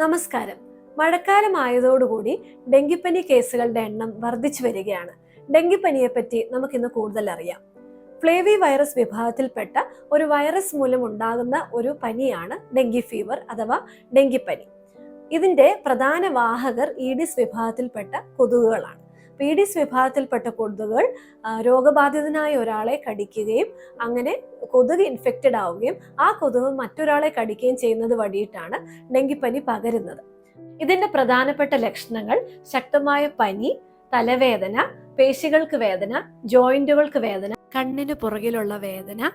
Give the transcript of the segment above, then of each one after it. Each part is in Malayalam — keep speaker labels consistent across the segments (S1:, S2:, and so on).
S1: നമസ്കാരം. മഴക്കാലമായതോടുകൂടി ഡെങ്കിപ്പനി കേസുകളുടെ എണ്ണം വർദ്ധിച്ചു വരികയാണ്. ഡെങ്കിപ്പനിയെ പറ്റി നമുക്കിന്ന് കൂടുതൽ അറിയാം. ഫ്ലേവി വൈറസ് വിഭാഗത്തിൽപ്പെട്ട ഒരു വൈറസ് മൂലം ഉണ്ടാകുന്ന ഒരു പനിയാണ് ഡെങ്കി ഫീവർ അഥവാ ഡെങ്കിപ്പനി. ഇതിന്റെ പ്രധാന വാഹകർ ഈഡിസ് വിഭാഗത്തിൽപ്പെട്ട കൊതുകുകളാണ്. പീഡിസ് വിഭാഗത്തിൽപ്പെട്ട കൊതുകുകൾ ആ, രോഗബാധിതനായ ഒരാളെ കടിക്കുകയും അങ്ങനെ കൊതുക് ഇൻഫെക്റ്റഡ് ആവുകയും ആ കൊതുക് മറ്റൊരാളെ കടിക്കുകയും ചെയ്യുന്നത് വഴിയിട്ടാണ് ഡെങ്കിപ്പനി പകരുന്നത്. ഇതിന്റെ പ്രധാനപ്പെട്ട ലക്ഷണങ്ങൾ ശക്തമായ പനി തലവേദന പേശികൾക്ക് വേദന ജോയിന്റുകൾക്ക് വേദന കണ്ണിന് പുറകിലുള്ള വേദന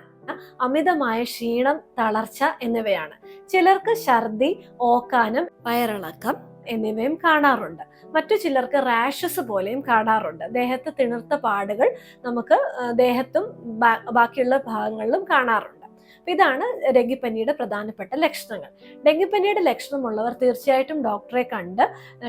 S1: അമിതമായ ക്ഷീണം തളർച്ച എന്നിവയാണ്. ചിലർക്ക് ഛർദി ഓക്കാനം വയറിളക്കം എന്നിവയും കാണാറുണ്ട്. മറ്റു ചിലർക്ക് റാഷസ് പോലെയും കാണാറുണ്ട്. ദേഹത്ത് തിണർത്ത പാടുകൾ നമുക്ക് ദേഹത്തും ബാക്കിയുള്ള ഭാഗങ്ങളിലും കാണാറുണ്ട്. അപ്പൊ ഇതാണ് ഡെങ്കിപ്പനിയുടെ പ്രധാനപ്പെട്ട ലക്ഷണങ്ങൾ. ഡെങ്കിപ്പനിയുടെ ലക്ഷണമുള്ളവർ തീർച്ചയായിട്ടും ഡോക്ടറെ കണ്ട്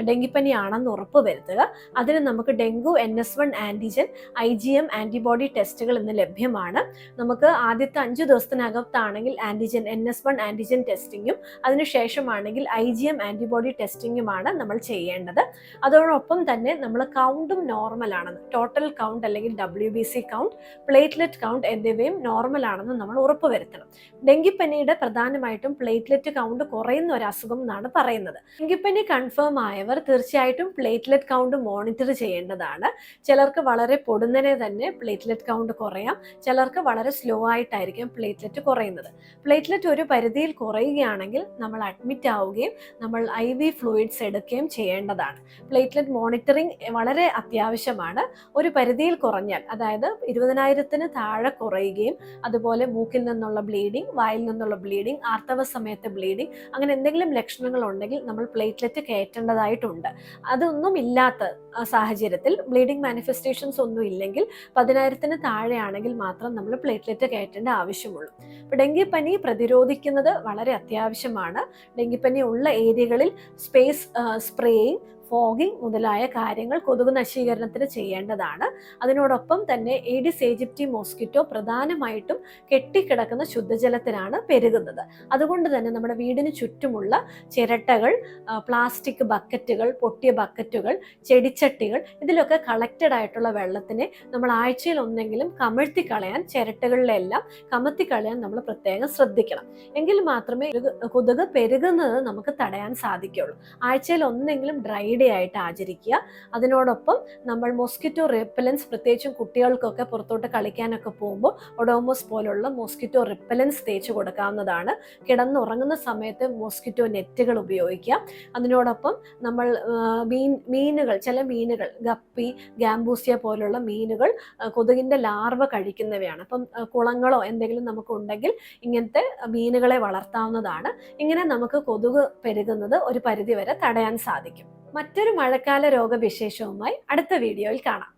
S1: ഡെങ്കിപ്പനി ആണെന്ന് ഉറപ്പ് വരുത്തുക. അതിന് നമുക്ക് dengue N S one antigen I G M antibody ടെസ്റ്റുകൾ ഇന്ന് ലഭ്യമാണ്. നമുക്ക് ആദ്യത്തെ അഞ്ച് ദിവസത്തിനകത്താണെങ്കിൽ antigen N S one antigen ടെസ്റ്റിങ്ങും അതിനുശേഷമാണെങ്കിൽ ഐ ജി എം ആന്റിബോഡി ടെസ്റ്റിങ്ങുമാണ് നമ്മൾ ചെയ്യേണ്ടത്. അതോടൊപ്പം തന്നെ നമ്മൾ കൗണ്ടും നോർമൽ ആണെന്ന് ടോട്ടൽ കൗണ്ട് അല്ലെങ്കിൽ W B C count platelet count എന്നിവയും നോർമൽ ആണെന്ന് നമ്മൾ ഉറപ്പുവരുത്തണം ഡെങ്കിപ്പനിയുടെ പ്രധാനമായിട്ടും പ്ലേറ്റ്ലെറ്റ് കൗണ്ട് കുറയുന്ന ഒരു അസുഖം എന്നാണ് പറയുന്നത്. ഡെങ്കിപ്പനി കൺഫേം ആയവർ തീർച്ചയായിട്ടും പ്ലേറ്റ്ലെറ്റ് കൗണ്ട് മോണിറ്റർ ചെയ്യേണ്ടതാണ്. ചിലർക്ക് വളരെ പൊടുന്നനെ തന്നെ പ്ലേറ്റ്ലെറ്റ് കൗണ്ട് കുറയാം. ചിലർക്ക് വളരെ സ്ലോ ആയിട്ടായിരിക്കും പ്ലേറ്റ്ലെറ്റ് കുറയുന്നത്. പ്ലേറ്റ്ലെറ്റ് ഒരു പരിധിയിൽ കുറയുകയാണെങ്കിൽ നമ്മൾ അഡ്മിറ്റ് ആവുകയും നമ്മൾ ഐ വി ഫ്ലൂയിഡ്സ് എടുക്കുകയും ചെയ്യേണ്ടതാണ്. പ്ലേറ്റ്ലെറ്റ് മോണിറ്ററിംഗ് വളരെ അത്യാവശ്യമാണ്. ഒരു പരിധിയിൽ കുറഞ്ഞാൽ അതായത് ഇരുപതിനായിരത്തിന് താഴെ കുറയുകയും അതുപോലെ മൂക്കിൽ നിന്നുള്ള ബ്ലീഡിംഗ് വായിൽ നിന്നുള്ള ബ്ലീഡിംഗ് ആർത്തവ സമയത്ത് ബ്ലീഡിംഗ് അങ്ങനെ എന്തെങ്കിലും ലക്ഷണങ്ങൾ ഉണ്ടെങ്കിൽ നമ്മൾ പ്ലേറ്റ്ലെറ്റ് കയറ്റേണ്ടതായിട്ടുണ്ട്. അതൊന്നും ഇല്ലാത്ത സാഹചര്യത്തിൽ ബ്ലീഡിംഗ് മാനിഫെസ്റ്റേഷൻസ് ഒന്നും ഇല്ലെങ്കിൽ പതിനായിരത്തിന് താഴെയാണെങ്കിൽ മാത്രം നമ്മൾ പ്ലേറ്റ്ലെറ്റ് കയറ്റേണ്ട ആവശ്യമുള്ളൂ. അപ്പോൾ ഡെങ്കിപ്പനി പ്രതിരോധിക്കുന്നത് വളരെ അത്യാവശ്യമാണ്. ഡെങ്കിപ്പനി ഉള്ള ഏരിയകളിൽ സ്പേസ് സ്പ്രേയിങ് ഫോഗിംഗ് മുതലായ കാര്യങ്ങൾ കൊതുക് നശീകരണത്തിന് ചെയ്യേണ്ടതാണ്. അതിനോടൊപ്പം തന്നെ ഏഡിസ് ഏജിപ്റ്റി മോസ്കിറ്റോ പ്രധാനമായിട്ടും കെട്ടിക്കിടക്കുന്ന ശുദ്ധജലത്തിലാണ് പെരുകുന്നത്. അതുകൊണ്ട് തന്നെ നമ്മുടെ വീടിന് ചുറ്റുമുള്ള ചിരട്ടകൾ പ്ലാസ്റ്റിക് ബക്കറ്റുകൾ പൊട്ടിയ ബക്കറ്റുകൾ ചെടിച്ചട്ടികൾ ഇതിലൊക്കെ കളക്റ്റഡ് ആയിട്ടുള്ള വെള്ളത്തിനെ നമ്മൾ ആഴ്ചയിൽ ഒന്നെങ്കിലും കമഴ്ത്തി കളയാൻ ചിരട്ടകളിലെല്ലാം കമത്തി കളയാൻ നമ്മൾ പ്രത്യേകം ശ്രദ്ധിക്കണം. എങ്കിൽ മാത്രമേ കൊതുക് പെരുകുന്നത് നമുക്ക് തടയാൻ സാധിക്കുള്ളൂ ആഴ്ചയിൽ ഒന്നെങ്കിലും ഡ്രൈ ഡേ ആയിട്ട് ആചരിക്കുക. അതിനോടൊപ്പം നമ്മൾ മോസ്കിറ്റോ റിപ്പലൻസ് പ്രത്യേകിച്ചും കുട്ടികൾക്കൊക്കെ പുറത്തോട്ട് കളിക്കാനൊക്കെ പോകുമ്പോൾ ഒഡോമോസ് പോലുള്ള മോസ്കിറ്റോ റിപ്പലൻസ് തേച്ച് കൊടുക്കാവുന്നതാണ്. കിടന്നുറങ്ങുന്ന സമയത്ത് മോസ്കിറ്റോ നെറ്റുകൾ ഉപയോഗിക്കുക അതിനോടൊപ്പം നമ്മൾ മീൻ മീനുകൾ ചില മീനുകൾ ഗപ്പി ഗാംബൂസിയ പോലുള്ള മീനുകൾ കൊതുകിന്റെ ലാർവ കഴിക്കുന്നവയാണ്. അപ്പം കുളങ്ങളോ എന്തെങ്കിലും നമുക്ക് ഉണ്ടെങ്കിൽ ഇങ്ങനത്തെ മീനുകളെ വളർത്താവുന്നതാണ്. ഇങ്ങനെ നമുക്ക് കൊതുക് പെരുകുന്നത് ഒരു പരിധിവരെ തടയാൻ സാധിക്കും. മറ്റൊരു മഴക്കാല രോഗവിശേഷവുമായി അടുത്ത വീഡിയോയിൽ കാണാം.